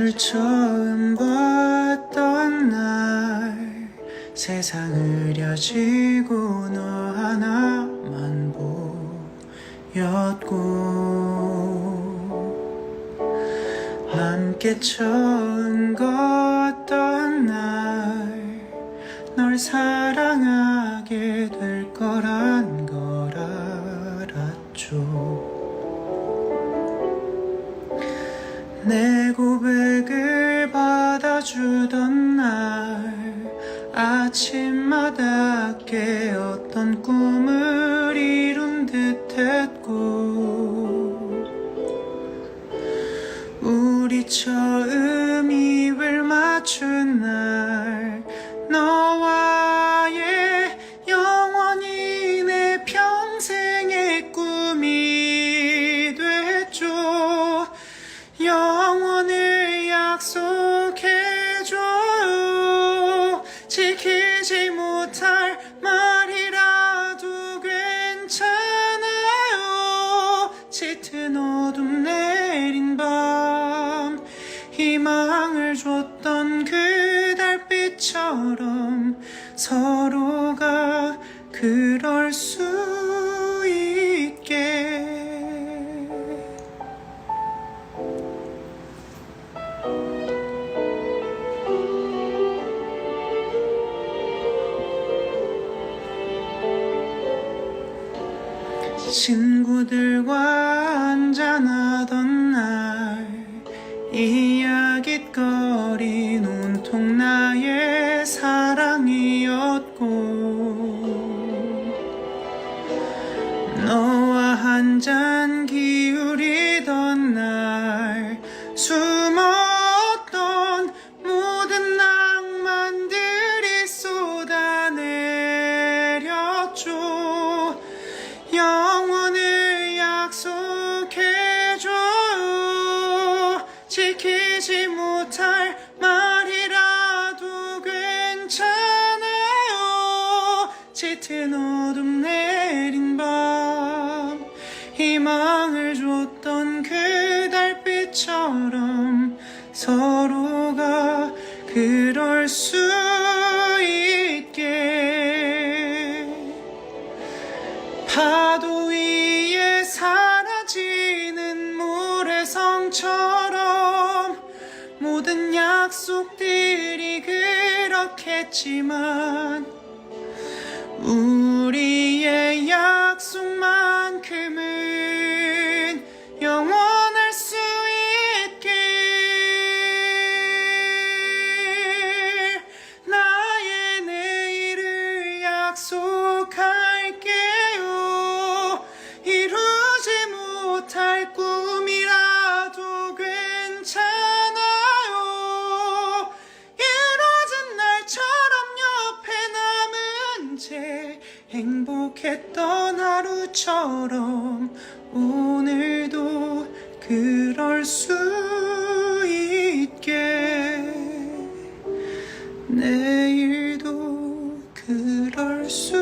오늘 처음 봤던 날 세상 흐려지고 너 하나만 보였고 함께 처음 걷던 날 널 사랑하게 될 거란 내 고백을 받아주던 날 아침마다 깨었던 꿈을 이룬 듯 했고 우리 처음 달빛처럼 서로가 그럴 수 있게. 친구들과 한잔하던 날 이야깃거린 온통 나의 사랑이었고 너와 한 잔 기울이던 날 숨었 짙은 어둠 내린 밤 희망을 줬던 그 달빛처럼 서로가 그럴 수 있게 파도 위에 사라지는 모래성처럼 모든 약속들이 그렇겠지만 우리의 약속만 행복했던 하루처럼 오늘도 그럴 수 있게. 내일도 그럴 수